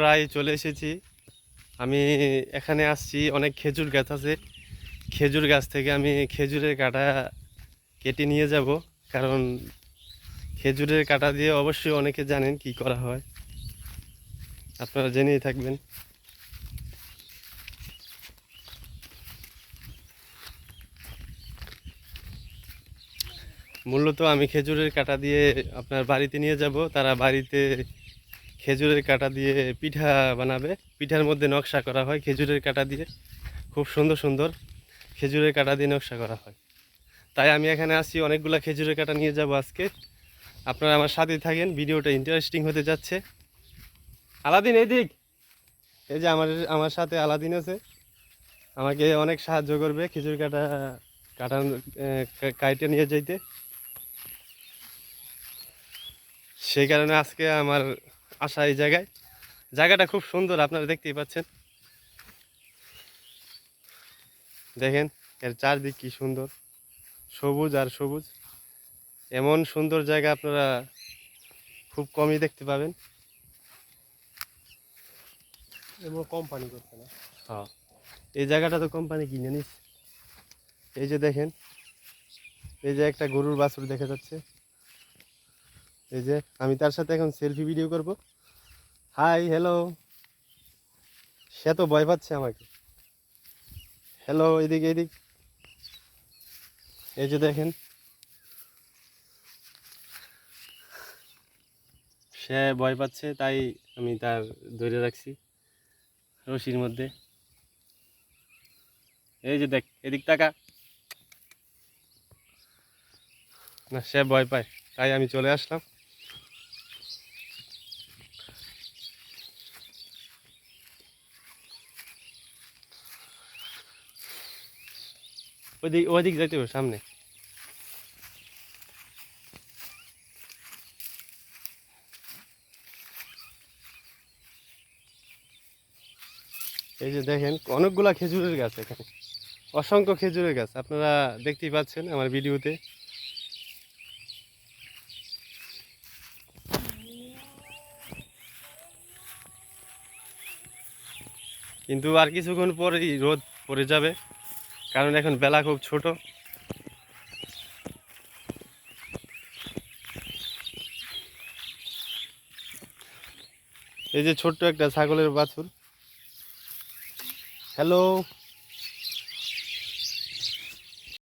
প্রায় চলে এসেছি। আমি এখানে আসছি, অনেক খেজুর গাছ আছে। খেজুর গাছ থেকে আমি খেজুরের কাটা কেটে নিয়ে যাব, কারণ খেজুরের কাটা দিয়ে অবশ্যই অনেকে জানেন কি করা হয়। আপনারা জেনেই থাকবেন। মূলত আমি খেজুরের কাটা দিয়ে আপনার বাড়িতে নিয়ে যাব। তারা বাড়িতে খেজুরের কাটা দিয়ে পিঠা বানাবে। পিঠার মধ্যে নকশা করা হয় খেজুরের কাটা দিয়ে। খুব সুন্দর সুন্দর খেজুরের কাটা দিয়ে নকশা করা হয়। তাই আমি এখানে আসছি অনেকগুলো খেজুরের কাটা নিয়ে যাব আজকে। আপনারা আমার সাথে থাকেন, ভিডিওটা ইন্টারেস্টিং হতে যাচ্ছে। আলাদিন, এদিক। এই যে আমার আমার সাথে আলাদিন আছে। আমাকে অনেক সাহায্য করবে খেজুর কাটা কাটা কাইটে নিয়ে যাইতে। সেই কারণে আজকে আমার আসা এই জায়গায়। জায়গাটা খুব সুন্দর আপনারা দেখতেই পাচ্ছেন। দেখেন এর চারদিক কি সুন্দর। সবুজ আর সবুজ। এমন সুন্দর জায়গা আপনারা খুব কমই দেখতে পাবেন। এমন কোম্পানি করছে না। হ্যাঁ। এই জায়গাটা তো কোম্পানি কিনে নিস। এই যে দেখেন এই যে একটা গরুর বাছুর দেখা যাচ্ছে। এই যে আমি তার সাথে এখন সেলফি ভিডিও করব। হাই হ্যালো সে তো ভয় পাচ্ছে আমাকে। হ্যালো এদিক এদিক। এই যে দেখেন। সে ভয় পাচ্ছে, তাই আমি তার ধরে রাখছি, রশির মধ্যে। এই যে দেখ, এদিক টাকা না, সে ভয় পায়, তাই আমি চলে আসলাম। ওইদিক ওইদিক যাইতে হবে, সামনে। এই যে দেখেন, অনেকগুলা খেজুরের গাছ এখানে। অসংখ্য খেজুরের গাছ, আপনারা দেখতেই পাচ্ছেন আমার ভিডিওতে। কিন্তু আর কিছুক্ষণ পরেই রোদ পড়ে যাবে। কারণ এখন বেলা খুব ছোট। এই যে ছোট্ট একটা ছাগলের বাছুর। হ্যালো